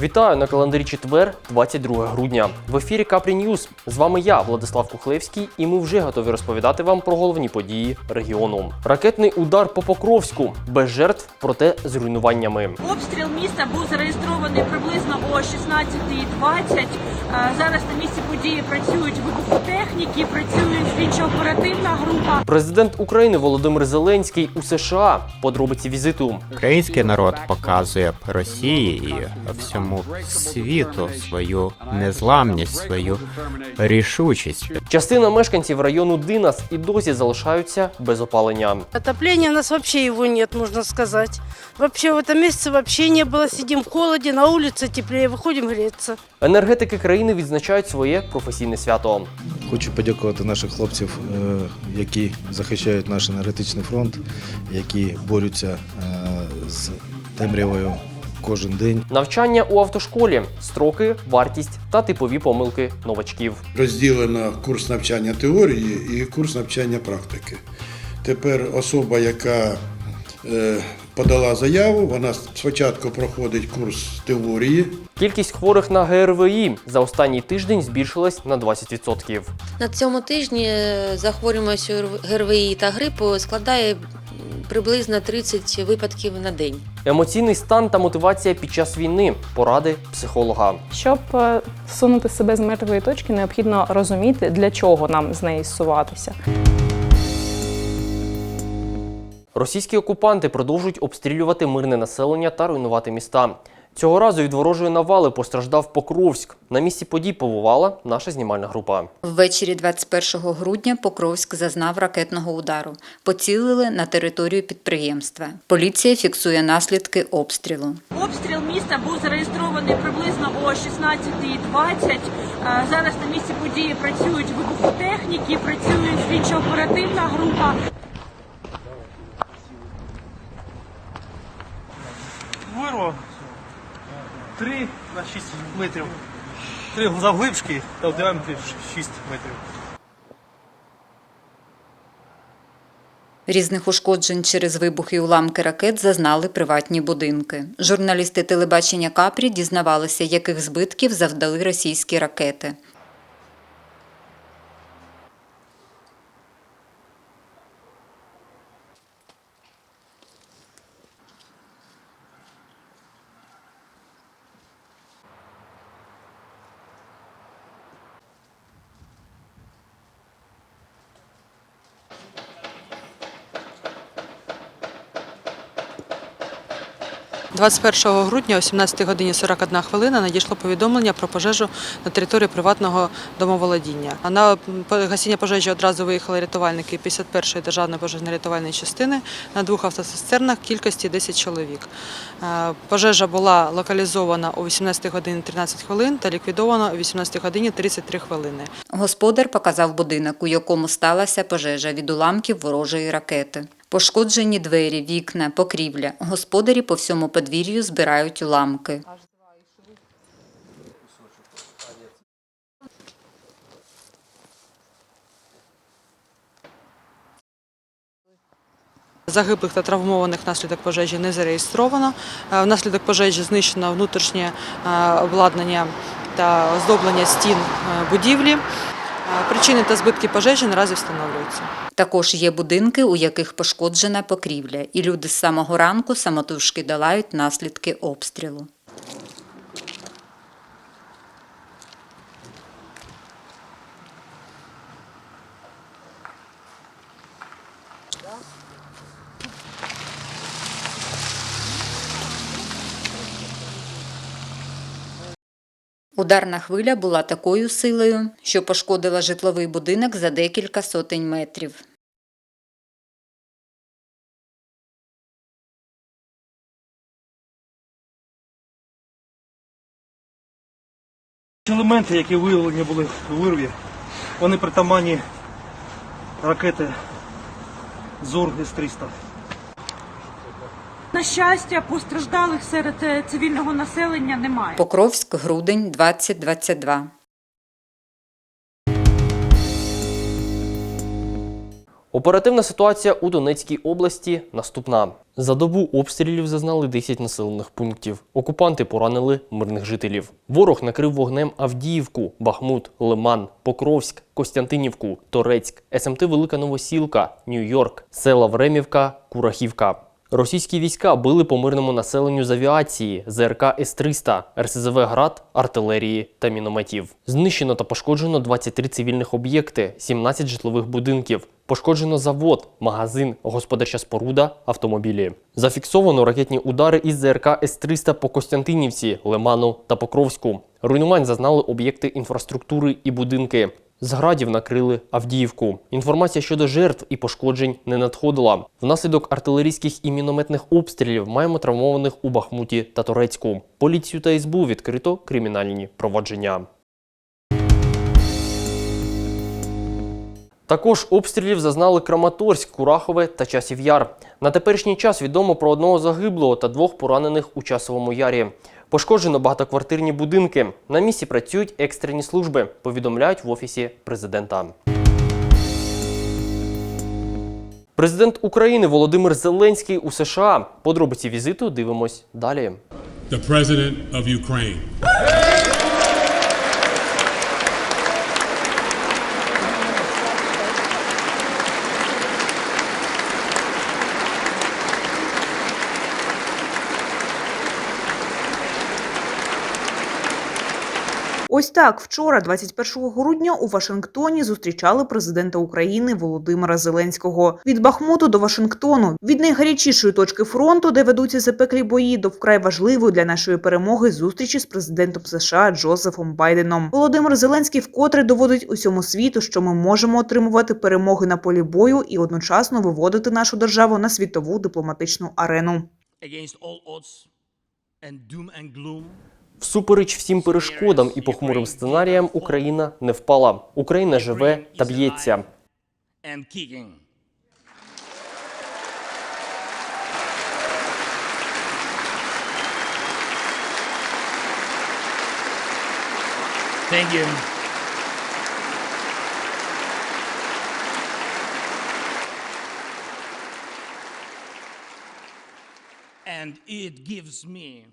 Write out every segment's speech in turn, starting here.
Вітаю на календарі четвер, 22 грудня. В ефірі Капрі Ньюз. З вами я, Владислав Кухлевський, і ми вже готові розповідати вам про головні події регіону. Ракетний удар по Покровську без жертв, проте з руйнуваннями. Обстріл міста був зареєстрований приблизно о 16.20. Е, Зараз на місці події працюють вибухотехніки, працює слідчо-оперативна група. Президент України Володимир Зеленський у США. Подробиці візиту. Український народ показує Росії і всьому світу свою незламність, свою рішучість. Частина мешканців району Динас і досі залишаються без опалення. Отопления у нас вообще его нет, можно сказать. Вообще в этом месяце вообще не было. Сидим в холоде, на улице теплее, выходим греться. Енергетики країни відзначають своє професійне свято. Хочу подякувати наших хлопців, е, які захищають наш енергетичний фронт, які борються е, з темрявою кожен день. Навчання у автошколі, строки, вартість та типові помилки новачків. розділено курс навчання теорії і курс навчання практики. Тепер особа, яка е, подала заяву, вона спочатку проходить курс теорії, Кількість хворих на ГРВІ за останній тиждень збільшилась на 20%. На цьому тижні захворюваність ГРВІ та грипу складає приблизно 30 випадків на день. Емоційний стан та мотивація під час війни, поради психолога. Щоб е, сунути себе з мертвої точки, необхідно розуміти, для чого нам з неї зсуватися. Російські окупанти продовжують обстрілювати мирне населення та руйнувати міста. Цього разу від ворожої навали постраждав Покровськ. На місці подій побувала наша знімальна група. Ввечері 21 грудня Покровськ зазнав ракетного удару. Поцілили на територію підприємства. Поліція фіксує наслідки обстрілу. Обстріл міста був зареєстрований приблизно о 16.20. Е, Зараз на місці події працюють вибухотехніки, працює слідчо-оперативна група. Вирва 3 на 6 метрів. 3 завглибшки та в діаметрі 6 метрів. Різних ушкоджень через вибухи і уламки ракет зазнали приватні будинки. Журналісти телебачення Капрі дізнавалися, яких збитків завдали російські ракети. – 21 грудня о 17 годині 41 хвилина надійшло повідомлення про пожежу на території приватного домоволодіння. На гасіння пожежі одразу виїхали рятувальники 51-ї державної пожежно-рятувальної частини на двох автоцистернах кількості 10 чоловік. Е, Пожежа була локалізована о 18 годині 13 хвилин та ліквідована о 18 годині 33 хвилини. Господар показав будинок, у якому сталася пожежа від уламків ворожої ракети. Пошкоджені двері, вікна, покрівля. Господарі по всьому подвір'ю збирають уламки. Загиблих та травмованих внаслідок пожежі не зареєстровано. Е, Внаслідок пожежі знищено внутрішнє е, обладнання та оздоблення стін е, будівлі. Причини та збитки пожежі наразі встановлюються. Також є будинки, у яких пошкоджена покрівля, і люди з самого ранку самотужки долають наслідки обстрілу. Ударна хвиля була такою силою, що пошкодила житловий будинок за декілька сотень метрів. Елементи, які виявлені були у вирві, вони притаманні ракети ЗОР С-300. На щастя, постраждалих серед е, цивільного населення немає. Покровськ, грудень 2022. Оперативна ситуація у Донецькій області наступна. За добу обстрілів зазнали 10 населених пунктів. Окупанти поранили мирних жителів. Ворог накрив вогнем Авдіївку, Бахмут, Лиман, Покровськ, Костянтинівку, Торецьк, СМТ Велика Новосілка, Нью-Йорк, села Времівка, Курахівка. Російські війська били по мирному населенню з авіації, ЗРК С-300, РСЗВ «Град», артилерії та мінометів. Знищено та пошкоджено 23 цивільних об'єкти, 17 житлових будинків. Пошкоджено завод, магазин, господарча споруда, автомобілі. Зафіксовано ракетні удари із ЗРК С-300 по Костянтинівці, Лиману та Покровську. Руйнувань зазнали об'єкти інфраструктури і будинки. З градів накрили Авдіївку. Інформація щодо жертв і пошкоджень не надходила. Внаслідок артилерійських і мінометних обстрілів маємо травмованих у Бахмуті та Торецьку. Поліцію та СБУ відкрито кримінальні провадження. Також обстрілів зазнали Краматорськ, Курахове та Часів Яр. На теперішній час відомо про одного загиблого та двох поранених у Часовому Ярі. Пошкоджено багатоквартирні будинки. На місці працюють екстрені служби, повідомляють в офісі президента. Президент України Володимир Зеленський у США. Подробиці візиту дивимось далі. the President of Ukraine. Ось так вчора, 21 грудня, у Вашингтоні зустрічали президента України Володимира Зеленського. Від Бахмуту до Вашингтону, від найгарячішої точки фронту, де ведуться запеклі бої, до вкрай важливої для нашої перемоги зустрічі з президентом США Джозефом Байденом. Володимир Зеленський вкотре доводить усьому світу, що ми можемо отримувати перемоги на полі бою і одночасно виводити нашу державу на світову дипломатичну арену. Всупереч всім перешкодам і похмурим сценаріям Україна не впала. Україна живе та б'ється. Thank you.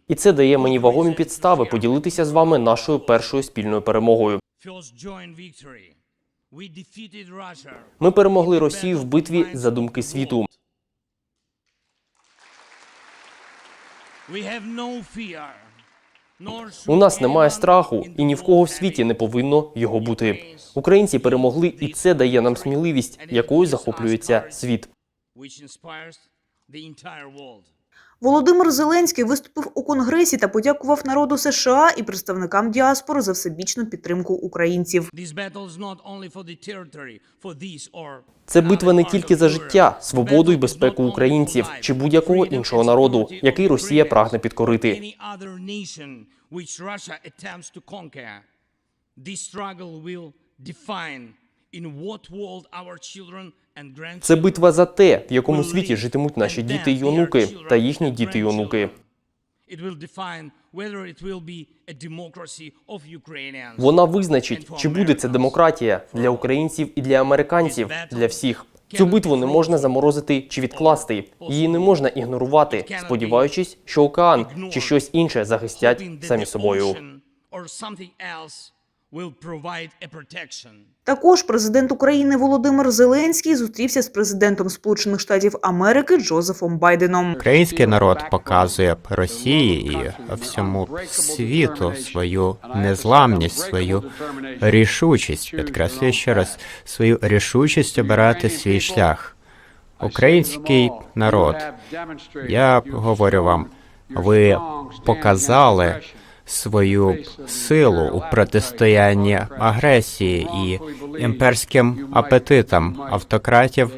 І це дає мені вагомі підстави поділитися з вами нашою першою спільною перемогою. Ми перемогли Росію в битві за думки світу. У нас немає страху, і ні в кого в світі не повинно його бути. Українці перемогли, і це дає нам сміливість, якою захоплюється світ. Володимир Зеленський виступив у Конгресі та подякував народу США і представникам діаспори за всебічну підтримку українців. Це битва не тільки за життя, свободу і безпеку українців чи будь-якого іншого народу, який Росія прагне підкорити. This struggle will define in what world our children Це битва за те, в якому світі житимуть наші діти й онуки та їхні діти й онуки. Вона визначить, чи буде це демократія для українців і для американців, для всіх. Цю битву не можна заморозити чи відкласти. Її не можна ігнорувати, сподіваючись, що океан чи щось інше захистять самі собою. Will provide a protection. Також президент України Володимир Зеленський зустрівся з президентом Сполучених Штатів Америки Джозефом Байденом. Український народ показує Росії і всьому світу свою незламність, свою рішучість. Підкреслюю ще раз свою рішучість обирати свій шлях. Український народ, я говорю вам, ви показали свою силу у протистоянні агресії і імперським апетитам автократів,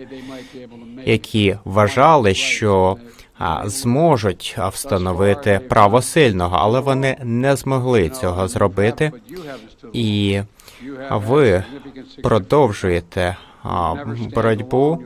які вважали, що зможуть встановити право сильного, але вони не змогли цього зробити. І ви продовжуєте боротьбу.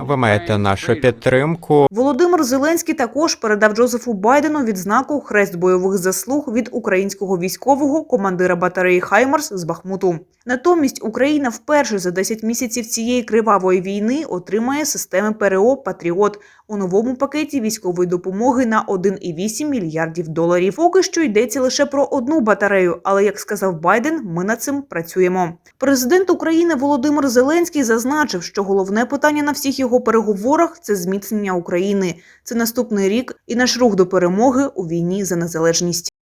Ви маєте нашу підтримку. Володимир Зеленський також передав Джозефу Байдену відзнаку Хрест бойових заслуг від українського військового командира батареї Хаймарс з Бахмуту. Натомість Україна вперше за 10 місяців цієї кривавої війни отримає системи ПРО Патріот у новому пакеті військової допомоги на 1,8 мільярдів доларів. Поки що йдеться лише про одну батарею, але як сказав Байден, ми над цим працюємо. Президент України Володимир Зеленський зазначив, що головне питання на всіх його переговорах це зміцнення України. Це наступний рік і наш рух до перемоги у війні за незалежність.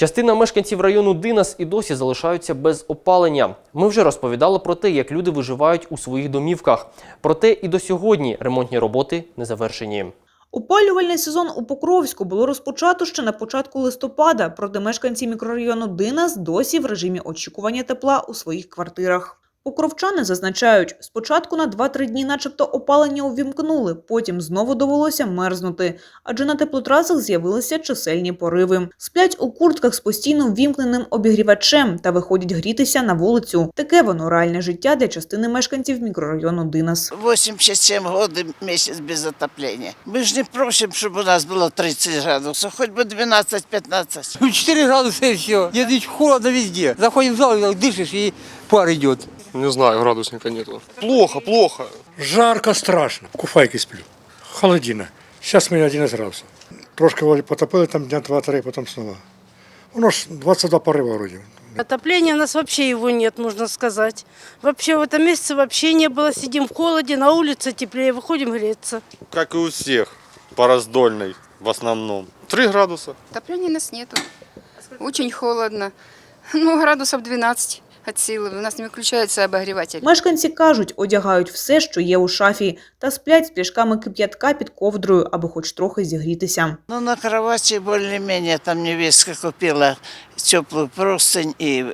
Частина мешканців району Динас і досі залишаються без опалення. Ми вже розповідали про те, як люди виживають у своїх домівках. Проте і до сьогодні ремонтні роботи не завершені. Опалювальний сезон у Покровську було розпочато ще на початку листопада, проте мешканці мікрорайону Динас досі в режимі очікування тепла у своїх квартирах. Покровчани зазначають, спочатку на 2-3 дні начебто опалення увімкнули, потім знову довелося мерзнути, адже на теплотрасах з'явилися чисельні пориви. Сплять у куртках з постійно ввімкненим обігрівачем та виходять грітися на вулицю. Таке воно реальне життя для частини мешканців мікрорайону Динас. 87 годы месяц без отопления. Мы же не просим, чтобы у нас было 30 градусов, хоть бы 12-15. 4 градуса и все. Нет, ведь холодно везде. Заходим в зал, и так дышишь, и пар идет. Не знаю, градусника нету. Плохо, плохо. Жарко, страшно. В куфайке сплю. Холодина. Сейчас мені 11 градусів. Трошки вроде потопили там дня 2-3, потом снова. Воно ж 22 порыва вроде. Отопления у нас вообще его нет, можно сказать. Вообще в этом месяце вообще не было. Сидим в холоде, на улице теплее, выходим греться. Как и у всех, по раздольной в основном. 3 градуса. Отопления у нас нету. Очень холодно. Ну, градусов 12 от силы. У нас не выключается обогреватель. Мешканці кажуть, одягають все, що є у шафі, та сплять з пляшками кип'ятка під ковдрою, аби хоч трохи зігрітися. Ну, на кровати более-менее там невестка купила теплую простынь и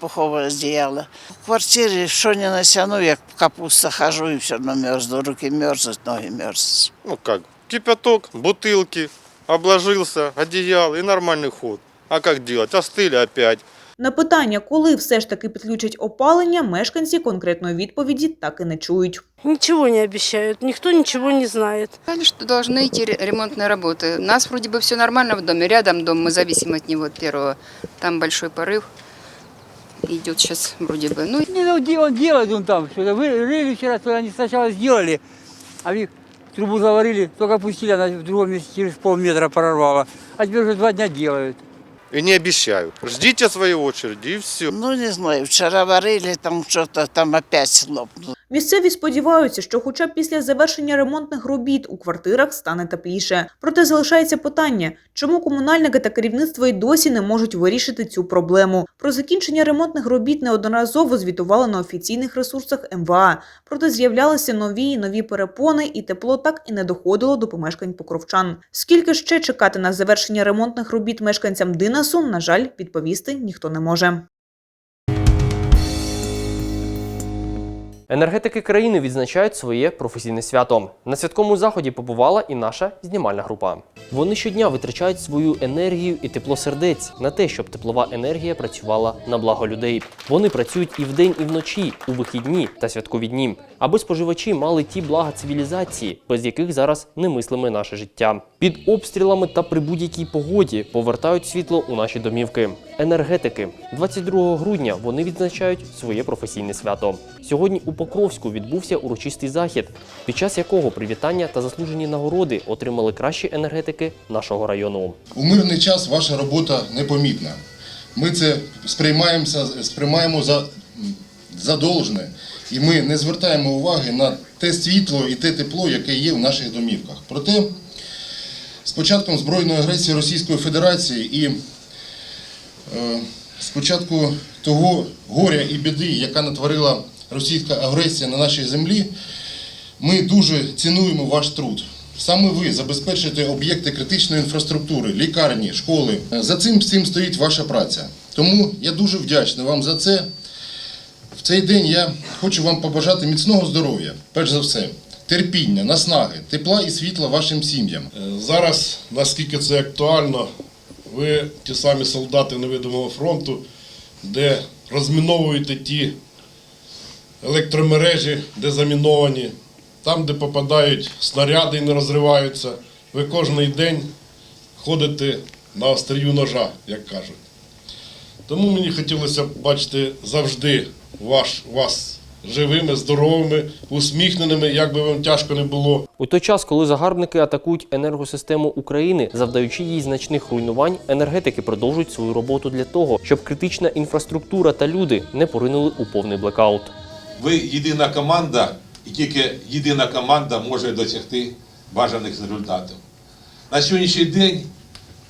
пуховое одеяло. В квартире что не натяну, я капуста хожу и все равно мерзну. Руки мерзнут, ноги мерзнут. Ну как, кипяток, бутылки, обложился, одеял и нормальный ход. А как делать? Остыли опять. На питання, коли все ж таки підключать опалення, мешканці конкретної відповіді так і не чують. Ничего не обещают, никто ничего не знает. Сказали, что должны идти ре- ремонтные работы. У нас вроде бы все нормально в доме. Рядом дом, мы зависим от него, от первого. Там большой порыв. Идет сейчас вроде бы. Ну, Не, ну, де- он делает он там что-то. Вы рыли вчера, то они сначала сделали, а их трубу заварили, только пустили, она в другом месте через полметра прорвала. А теперь уже два дня делают. И не обещаю. Ждите своей очереди и все. Ну, не знаю, вчера варили, там что-то там опять лопнуло. Місцеві сподіваються, що хоча б після завершення ремонтних робіт у квартирах стане тепліше. Проте залишається питання, чому комунальники та керівництво й досі не можуть вирішити цю проблему. Про закінчення ремонтних робіт неодноразово звітували на офіційних ресурсах МВА. Проте з'являлися нові і нові перепони, і тепло так і не доходило до помешкань покровчан. Скільки ще чекати на завершення ремонтних робіт мешканцям Динасу, на жаль, відповісти ніхто не може. Енергетики країни відзначають своє професійне свято. На святковому заході побувала і наша знімальна група. Вони щодня витрачають свою енергію і тепло сердець на те, щоб теплова енергія працювала на благо людей. Вони працюють і вдень, і вночі, у вихідні та святкові дні, аби споживачі мали ті блага цивілізації, без яких зараз немислиме наше життя. Під обстрілами та при будь-якій погоді повертають світло у наші домівки. Енергетики 22 грудня вони відзначають своє професійне свято. Сьогодні у Покровську відбувся урочистий захід, під час якого привітання та заслужені нагороди отримали кращі енергетики нашого району. У мирний час ваша робота непомітна. Ми це сприймаємося, сприймаємо за, за должне, і ми не звертаємо уваги на те світло і те тепло, яке є в наших домівках. Проте з початком збройної агресії Російської Федерації і е, з початку того горя і біди, яка натворила російська агресія на нашій землі, ми дуже цінуємо ваш труд. Саме ви забезпечуєте об'єкти критичної інфраструктури, лікарні, школи. За цим всім стоїть ваша праця. Тому я дуже вдячний вам за це. Цей день я хочу вам побажати міцного здоров'я, перш за все, терпіння, наснаги, тепла і світла вашим сім'ям. Е, Зараз, наскільки це актуально, ви, ті самі солдати невидимого фронту, де розміновуєте ті електромережі, де заміновані, там, де попадають снаряди і не розриваються. Ви кожен день ходите на острію ножа, як кажуть. Тому мені хотілося б бачити завжди ваш, вас живими, здоровими, усміхненими, як би вам тяжко не було. У той час, коли загарбники атакують енергосистему України, завдаючи їй значних руйнувань, енергетики продовжують свою роботу для того, щоб критична інфраструктура та люди не поринули у повний блекаут. Ви єдина команда, і тільки єдина команда може досягти бажаних результатів. На сьогоднішній день,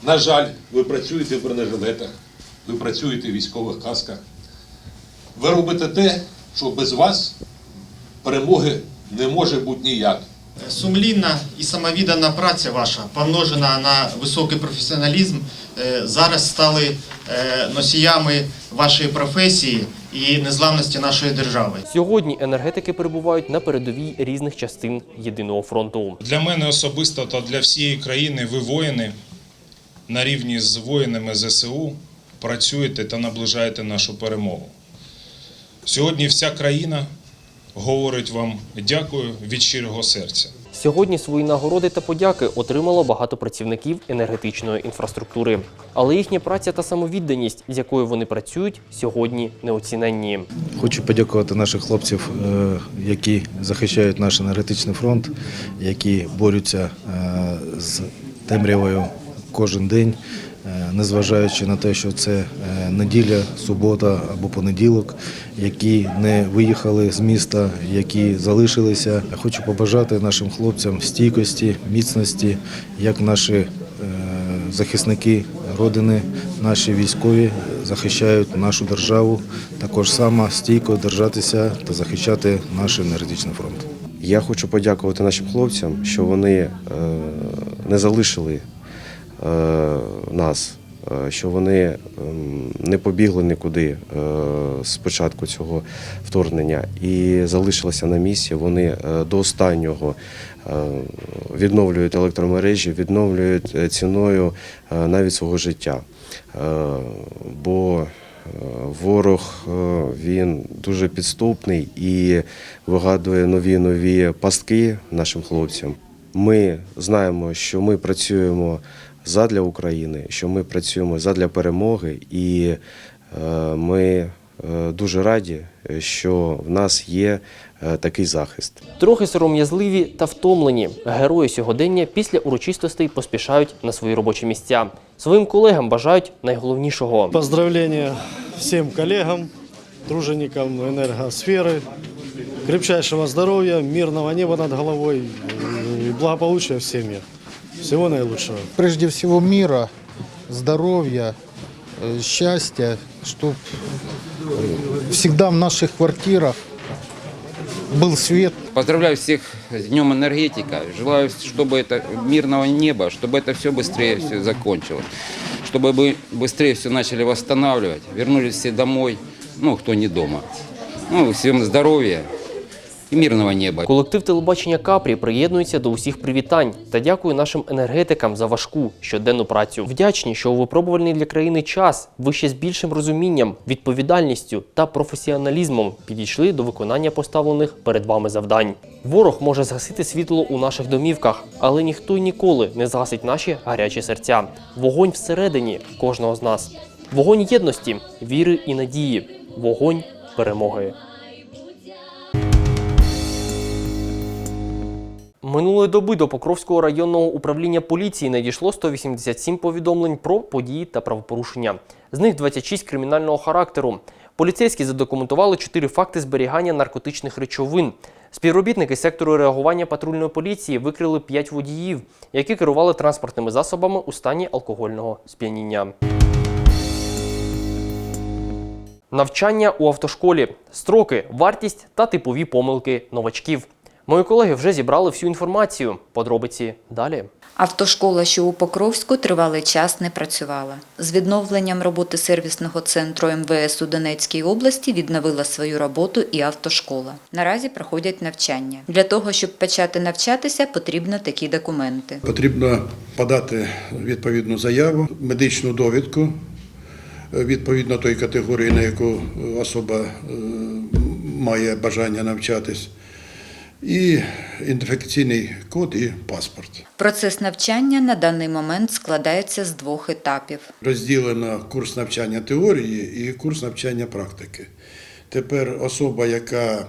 на жаль, ви працюєте в бронежилетах, ви працюєте в військових касках. Ви робите те, що без вас перемоги не може бути ніяк. Сумлінна і самовіддана праця ваша, помножена на високий професіоналізм, е, зараз стали е, носіями вашої професії і незламності нашої держави. Сьогодні енергетики перебувають на передовій різних частин єдиного фронту. Для мене особисто та для всієї країни ви воїни на рівні з воїнами ЗСУ працюєте та наближаєте нашу перемогу. Сьогодні вся країна говорить вам дякую від щирого серця. Сьогодні свої нагороди та подяки отримало багато працівників енергетичної інфраструктури. Але їхня праця та самовідданість, з якою вони працюють, сьогодні неоціненні. Хочу подякувати наших хлопців, е, які захищають наш енергетичний фронт, які борються е, з темрявою кожен день, незважаючи на те, що це е, неділя, субота або понеділок, які не виїхали з міста, які залишилися. Хочу побажати нашим хлопцям стійкості, міцності, як наші е, захисники родини, наші військові захищають нашу державу, також само стійко держатися та захищати наш енергетичний фронт. Я хочу подякувати нашим хлопцям, що вони е, не залишили е, нас, е, що вони ем, не побігли нікуди е, з початку цього вторгнення і залишилися на місці. Вони е, до останнього е, відновлюють електромережі, відновлюють е, ціною е, навіть свого життя. Е, Бо е, ворог е, він дуже підступний і вигадує нові нові пастки нашим хлопцям. Ми знаємо, що ми працюємо задля України, що ми працюємо задля перемоги, і е, ми е, дуже раді, що в нас є е, такий захист. Трохи сором'язливі та втомлені герої сьогодення після урочистостей поспішають на свої робочі місця. Своїм колегам бажають найголовнішого. Поздравления всем коллегам, труженикам энергосферы, крепчайшего здоровья, мирного неба над головой и благополучия в семьях. Всего наилучшего. Прежде всего мира, здоровья, э, счастья, чтобы всегда в наших квартирах был свет. Поздравляю всех с Днем энергетика. Желаю, чтобы это мирного неба, чтобы это все быстрее все закончилось. Чтобы мы быстрее все начали восстанавливать, вернулись все домой, ну, кто не дома. Ну, всем здоровья і мирного неба. Колектив телебачення Капрі приєднується до усіх привітань та дякує нашим енергетикам за важку щоденну працю. Вдячні, що у випробувальний для країни час ви ще з більшим розумінням, відповідальністю та професіоналізмом підійшли до виконання поставлених перед вами завдань. Ворог може згасити світло у наших домівках, але ніхто й ніколи не згасить наші гарячі серця. Вогонь всередині кожного з нас. Вогонь єдності, віри і надії. Вогонь перемоги. Минулої доби до Покровського районного управління поліції надійшло 187 повідомлень про події та правопорушення. З них 26 кримінального характеру. Поліцейські задокументували 4 факти зберігання наркотичних речовин. Співробітники сектору реагування патрульної поліції викрили 5 водіїв, які керували транспортними засобами у стані алкогольного сп'яніння. Навчання у автошколі, строки, вартість та типові помилки новачків. Мої колеги вже зібрали всю інформацію. Подробиці далі. Автошкола, що у Покровську, тривалий час не працювала. З відновленням роботи сервісного центру МВС у Донецькій області відновила свою роботу і автошкола. Наразі проходять навчання. Для того, щоб почати навчатися, потрібно такі документи. Потрібно подати відповідну заяву, медичну довідку, е, відповідно тої категорії, на яку особа е, має бажання навчатись, і ідентифікаційний код і паспорт. Процес навчання на даний момент складається з двох етапів. Розділено курс навчання теорії і курс навчання практики. Тепер особа, яка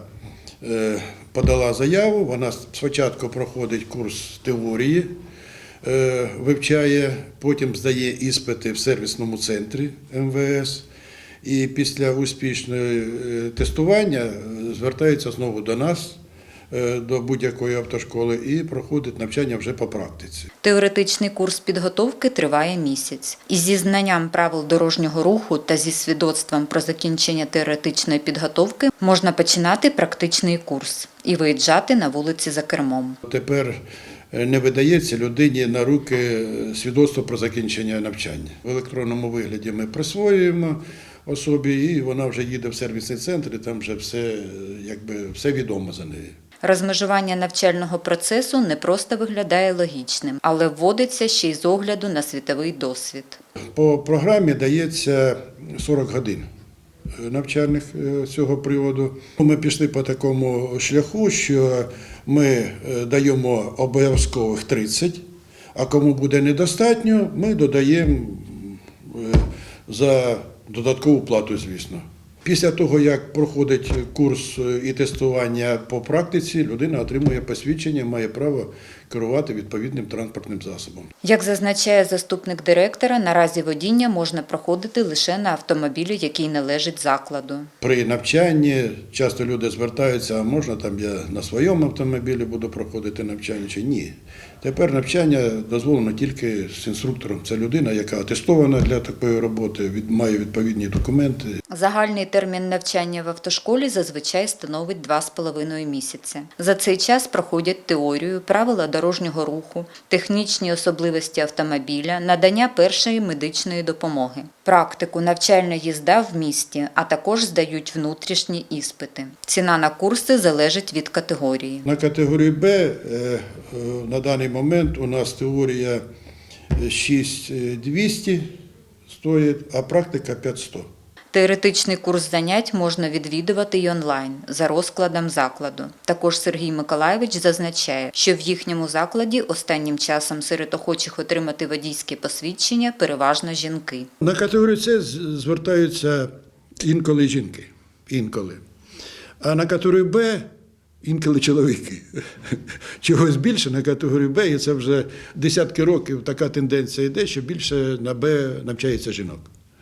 е, подала заяву, вона спочатку проходить курс теорії, е, вивчає, потім здає іспити в сервісному центрі МВС. І після успішного е, тестування звертається знову до нас, до будь-якої автошколи, і проходить навчання вже по практиці. Теоретичний курс підготовки триває місяць. І зі знанням правил дорожнього руху та зі свідоцтвом про закінчення теоретичної підготовки можна починати практичний курс і виїжджати на вулиці за кермом. Тепер е, не видається людині на руки е, свідоцтво про закінчення навчання. В електронному вигляді ми присвоюємо особі, і вона вже їде в сервісний центр, і там вже все, е, якби, все відомо за нею. Розмежування навчального процесу не просто виглядає логічним, але вводиться ще й з огляду на світовий досвід. По програмі дається 40 годин е, навчальних е, цього приводу. Ми пішли по такому шляху, що ми е, даємо обов'язкових 30, а кому буде недостатньо, ми додаємо за додаткову плату, звісно. Після того, як проходить курс е, і тестування по практиці, людина отримує посвідчення, має право керувати відповідним транспортним засобом. Як зазначає заступник директора, наразі водіння можна проходити лише на автомобілі, який належить закладу. При навчанні часто люди звертаються, а можна там я на своєму автомобілі буду проходити навчання чи ні. Тепер навчання дозволено тільки з інструктором. Це людина, яка атестована для такої роботи, від- має відповідні документи. Загальний термін навчання в автошколі зазвичай становить 2,5 місяці. За цей час проходять теорію, правила дорожнього руху, технічні особливості автомобіля, надання першої медичної допомоги, практику, навчальна їзда в місті, а також здають внутрішні іспити. Ціна на курси залежить від категорії. На категорії Б е, е, на даний момент у нас теорія 6200 стоїть, а практика 500. Теоретичний курс занять можна відвідувати й онлайн за розкладом закладу. Також Сергій Миколаєвич зазначає, що в їхньому закладі останнім часом серед охочих отримати водійське посвідчення переважно жінки. На категорію С звертаються інколи жінки. Інколи. А на категорію Б інколи чоловіки. Чогось більше на категорію Б, і це вже десятки років така тенденція йде, що більше на Б навчається жінок.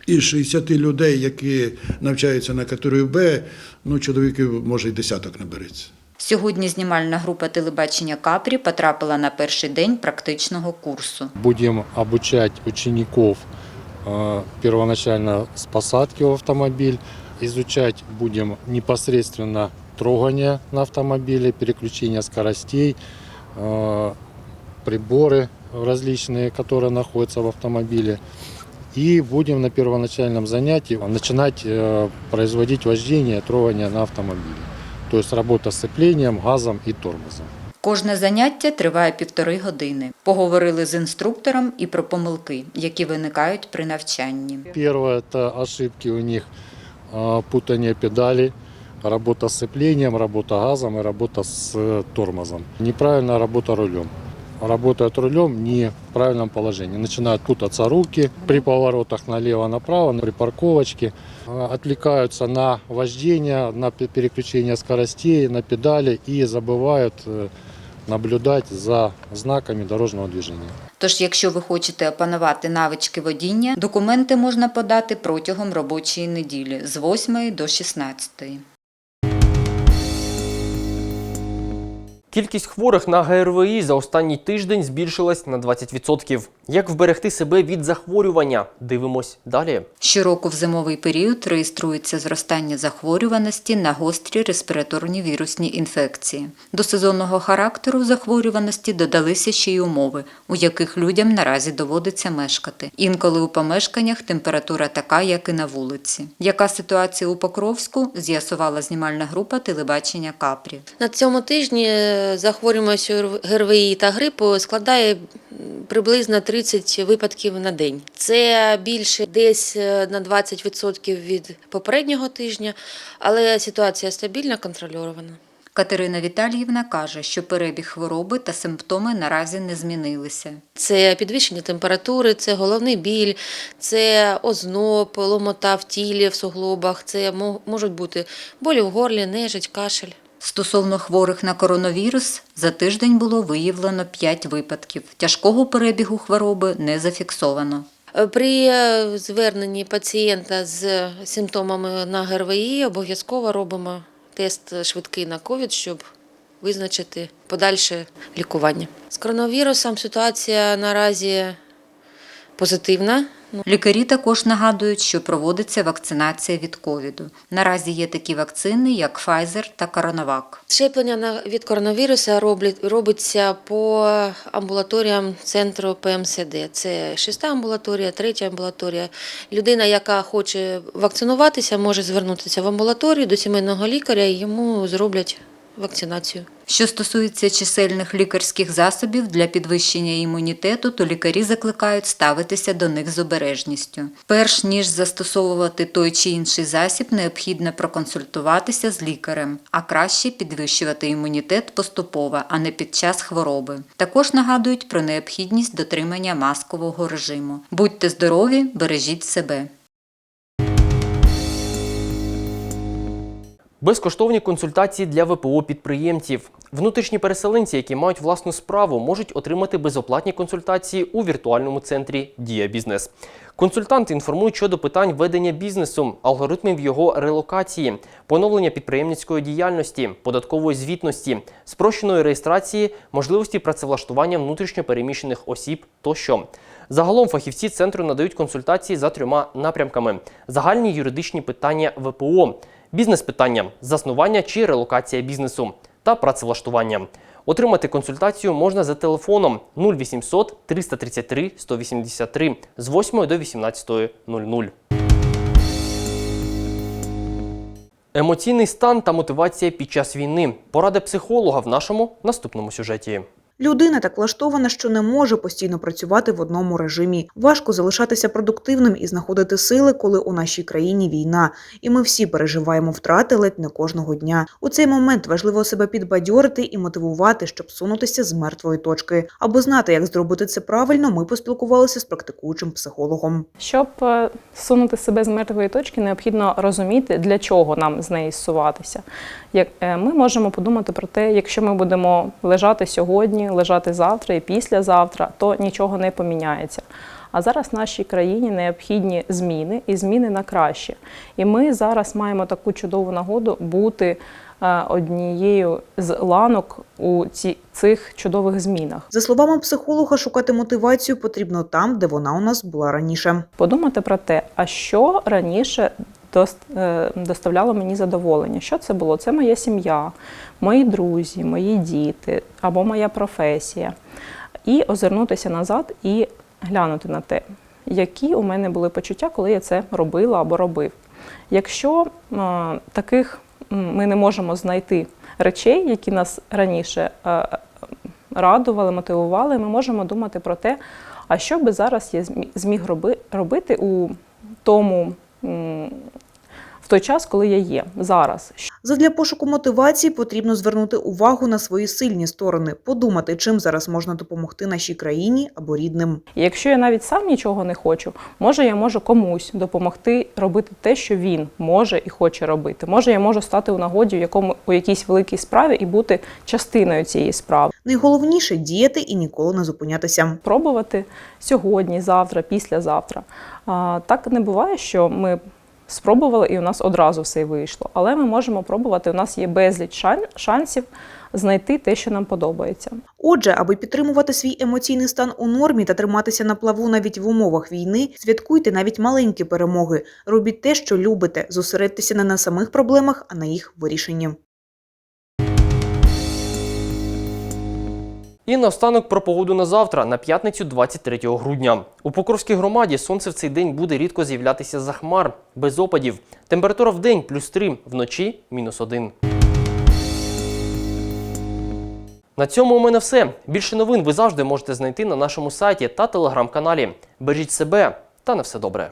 Із 60 людей, які навчаються на категорію Б, ну, чоловіків може й десяток набереться. Сьогодні знімальна група телебачення Капрі потрапила на перший день практичного курсу. Будем обучать учеников э, первоначально с посадки в автомобиль, изучать будем непосредственно трогание на автомобиле, переключение скоростей, э, приборы различные, которые находятся в автомобиле. И будем на первоначальном занятии начинать э, производить вождение, трогание на автомобиле. То есть работа с сцеплением, газом и тормозом. Кожне заняття триває півтори години. Поговорили з інструктором і про помилки, які виникають при навчанні. Первое – это ошибки у них, а, путание педалей, работа с сцеплением, работа газом и работа с э, тормозом. Неправильная работа рулем. Работают рулем не в правильном положении. Начинают путаться руки при поворотах налево-направо, при парковочке. А, Отвлекаются на вождение, на пе- переключение скоростей, на педали и забывают э, наблюдать за знаками дорожного движения. Тож, якщо ви хочете опанувати навички водіння, документи можна подати протягом робочої неділі з 8 до 16. Кількість хворих на ГРВІ за останній тиждень збільшилась на 20%. Як вберегти себе від захворювання? Дивимось далі. Щороку в зимовий період реєструється зростання захворюваності на гострі респіраторні вірусні інфекції. До сезонного характеру захворюваності додалися ще й умови, у яких людям наразі доводиться мешкати. Інколи у помешканнях температура така, як і на вулиці. Яка ситуація у Покровську? З'ясувала знімальна група телебачення Капрі. На цьому тижні е, захворюваність ГРВІ та грипу складає приблизно 30 випадків на день. Це більше десь е, на 20% від попереднього тижня, але ситуація стабільна, контрольована. Катерина Віталіївна каже, що перебіг хвороби та симптоми наразі не змінилися. Це підвищення температури, це головний біль, це озноб, ломота в тілі, в суглобах, це можуть бути болі в горлі, нежить, кашель. Стосовно хворих на коронавірус, за тиждень було виявлено 5 випадків. Тяжкого перебігу хвороби не зафіксовано. Е, При е, зверненні пацієнта з симптомами на ГРВІ обов'язково робимо тест швидкий на ковід, щоб визначити подальше лікування. З коронавірусом ситуація наразі позитивна. Лікарі також нагадують, що проводиться вакцинація від ковіду. Наразі є такі вакцини, як Pfizer та CoronaVac. Щеплення на- від коронавіруса роблять- робиться по амбулаторіям центру ПМСД. Це шеста амбулаторія, третя амбулаторія. Людина, яка хоче вакцинуватися, може звернутися в амбулаторію до сімейного лікаря і йому зроблять вакцинацію. Що стосується чисельних лікарських засобів для підвищення імунітету, то лікарі закликають ставитися до них з обережністю. Перш ніж застосовувати той чи інший засіб, необхідно проконсультуватися з лікарем, а краще підвищувати імунітет поступово, а не під час хвороби. Також нагадують про необхідність дотримання маскового режиму. Будьте здорові, бережіть себе. Безкоштовні консультації для ВПО підприємців. Внутрішні переселенці, які мають власну справу, можуть отримати безоплатні консультації у віртуальному центрі Дія Бізнес. Консультанти інформують щодо питань ведення бізнесу, алгоритмів його релокації, поновлення підприємницької діяльності, податкової звітності, спрощеної реєстрації, можливості працевлаштування внутрішньопереміщених осіб тощо. Загалом фахівці центру надають консультації за трьома напрямками: загальні юридичні питання ВПО, бізнес-питання, заснування чи релокація бізнесу та працевлаштування. Отримати консультацію можна за телефоном 0800 333 183 з 8 до 18.00. Емоційний стан та мотивація під час війни. Поради психолога в нашому наступному сюжеті. Людина так влаштована, що не може постійно працювати в одному режимі. Важко залишатися продуктивним і знаходити сили, коли у нашій країні війна. І ми всі переживаємо втрати ледь не кожного дня. У цей момент важливо себе підбадьорити і мотивувати, щоб сунутися з мертвої точки. Аби знати, як зробити це правильно, ми поспілкувалися з практикуючим психологом. Щоб е, сунути себе з мертвої точки, необхідно розуміти, для чого нам з неї зсуватися. Як е, ми можемо подумати про те, якщо ми будемо лежати сьогодні, лежати завтра і післязавтра, то нічого не поміняється. А зараз в нашій країні необхідні зміни і зміни на краще. І ми зараз маємо таку чудову нагоду бути е, однією з ланок у ці, цих чудових змінах. За словами психолога, шукати мотивацію потрібно там, де вона у нас була раніше. подумати про те, а що раніше доставляло мені задоволення. Що це було? Це моя сім'я, мої друзі, мої діти або моя професія. І озирнутися назад і глянути на те, які у мене були почуття, коли я це робила або робив. Якщо е, таких ми не можемо знайти речей, які нас раніше е, радували, мотивували, ми можемо думати про те, а що би зараз я зміг робити у тому в той час, коли я є зараз. Задля пошуку мотивації потрібно звернути увагу на свої сильні сторони, подумати, чим зараз можна допомогти нашій країні або рідним. Якщо я навіть сам нічого не хочу, може я можу комусь допомогти робити те, що він може і хоче робити. Може, я можу стати у нагоді у якому у якійсь великій справі і бути частиною цієї справи. Найголовніше діяти і ніколи не зупинятися. Пробувати сьогодні, завтра, післязавтра. Так не буває, що ми спробували і у нас одразу все вийшло. Але ми можемо пробувати. У нас є безліч шан- шансів знайти те, що нам подобається. Отже, аби підтримувати свій емоційний стан у нормі та триматися на плаву навіть в умовах війни, святкуйте навіть маленькі перемоги. Робіть те, що любите, зосередьтеся не на самих проблемах, а на їх вирішенні. І наостанок про погоду на завтра, на п'ятницю 23 грудня. У Покровській громаді сонце в цей день буде рідко з'являтися за хмар, без опадів. Температура в день плюс 3, вночі мінус 1. На цьому у мене все. Більше новин ви завжди можете знайти на нашому сайті та телеграм-каналі. Бережіть себе та на все добре.